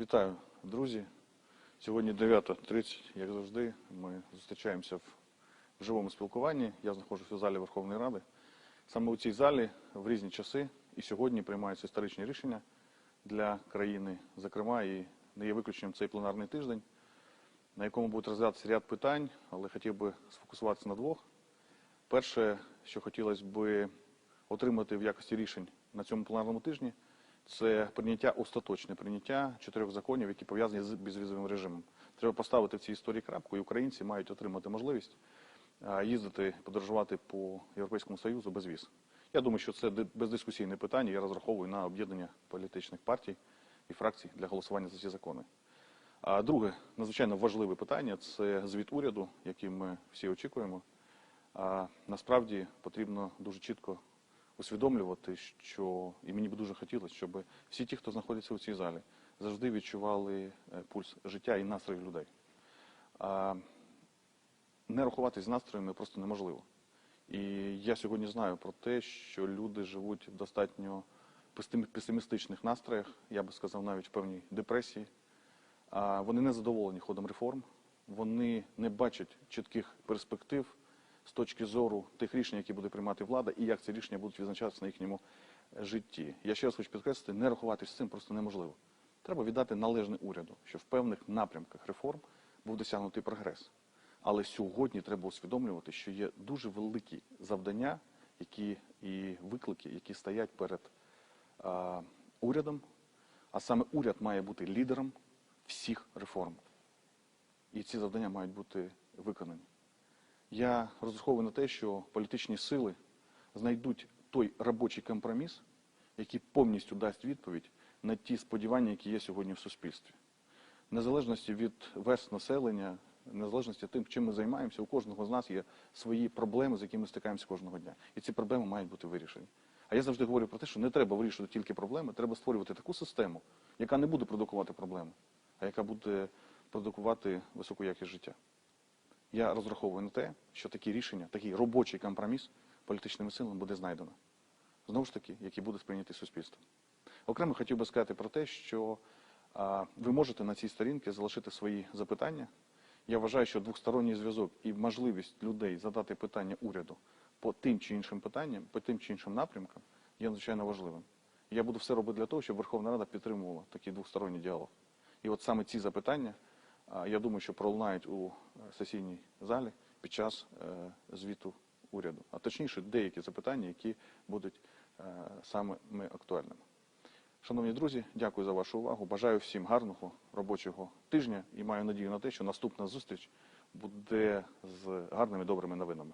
Вітаю, друзі. Сьогодні 9.30, як завжди, ми зустрічаємося в живому спілкуванні. Я знаходжуся в залі Верховної Ради. Саме у цій залі в різні часи і сьогодні приймаються історичні рішення для країни. Зокрема, і не є виключенням цей пленарний тиждень, на якому буде розглядатися ряд питань, але хотів би сфокусуватися на двох. Перше, що хотілося би отримати в якості рішень на цьому пленарному тижні, це прийняття остаточне прийняття чотирьох законів, які пов'язані з безвізовим режимом. Треба поставити в цій історії крапку, і українці мають отримати можливість їздити, подорожувати по Європейському Союзу без віз. Я думаю, що це бездискусійне питання. Я розраховую на об'єднання політичних партій і фракцій для голосування за ці закони. А друге, надзвичайно важливе питання це звіт уряду, який ми всі очікуємо. А насправді потрібно дуже чітко усвідомлювати, що і мені би дуже хотілося, щоб всі ті, хто знаходиться у цій залі, завжди відчували е, пульс життя і настроїв людей. Не рахуватись з настроями просто неможливо. І я сьогодні знаю про те, що люди живуть в достатньо песимістичних настроях, я би сказав, навіть в певній депресії. Вони не задоволені ходом реформ, вони не бачать чітких перспектив з точки зору тих рішень, які буде приймати влада, і як ці рішення будуть відзначатися на їхньому е, житті. Я ще раз хочу підкреслити, не рахуватись з цим просто неможливо. Треба віддати належне уряду, що в певних напрямках реформ був досягнутий прогрес. Але сьогодні треба усвідомлювати, що є дуже великі завдання, які і виклики, які стоять перед а, урядом. А саме уряд має бути лідером всіх реформ. І ці завдання мають бути виконані. Я розраховую на те, що політичні сили знайдуть той робочий компроміс, який повністю дасть відповідь на ті сподівання, які є сьогодні в суспільстві. Незалежності від верст населення, незалежності тим, чим ми займаємося, у кожного з нас є свої проблеми, з якими ми стикаємося кожного дня. І ці проблеми мають бути вирішені. А я завжди говорю про те, що не треба вирішувати тільки проблеми, треба створювати таку систему, яка не буде продукувати проблеми, а яка буде продукувати високу якість життя. Я розраховую на те, що такі рішення, такий робочий компроміс політичними силами буде знайдено. Знову ж таки, який буде сприйнятий суспільством. Окремо хотів би сказати про те, що а, ви можете на цій сторінці залишити свої запитання. Я вважаю, що двосторонній зв'язок і можливість людей задати питання уряду по тим чи іншим питанням, по тим чи іншим напрямкам є надзвичайно важливим. Я буду все робити для того, щоб Верховна Рада підтримувала такий двосторонній діалог. І от саме ці запитання, я думаю, що пролунають у е, сесійній залі під час е, звіту уряду. А точніше, деякі запитання, які будуть е, саме актуальними. Шановні друзі, дякую за вашу увагу. Бажаю всім гарного робочого тижня і маю надію на те, що наступна зустріч буде з гарними добрими новинами.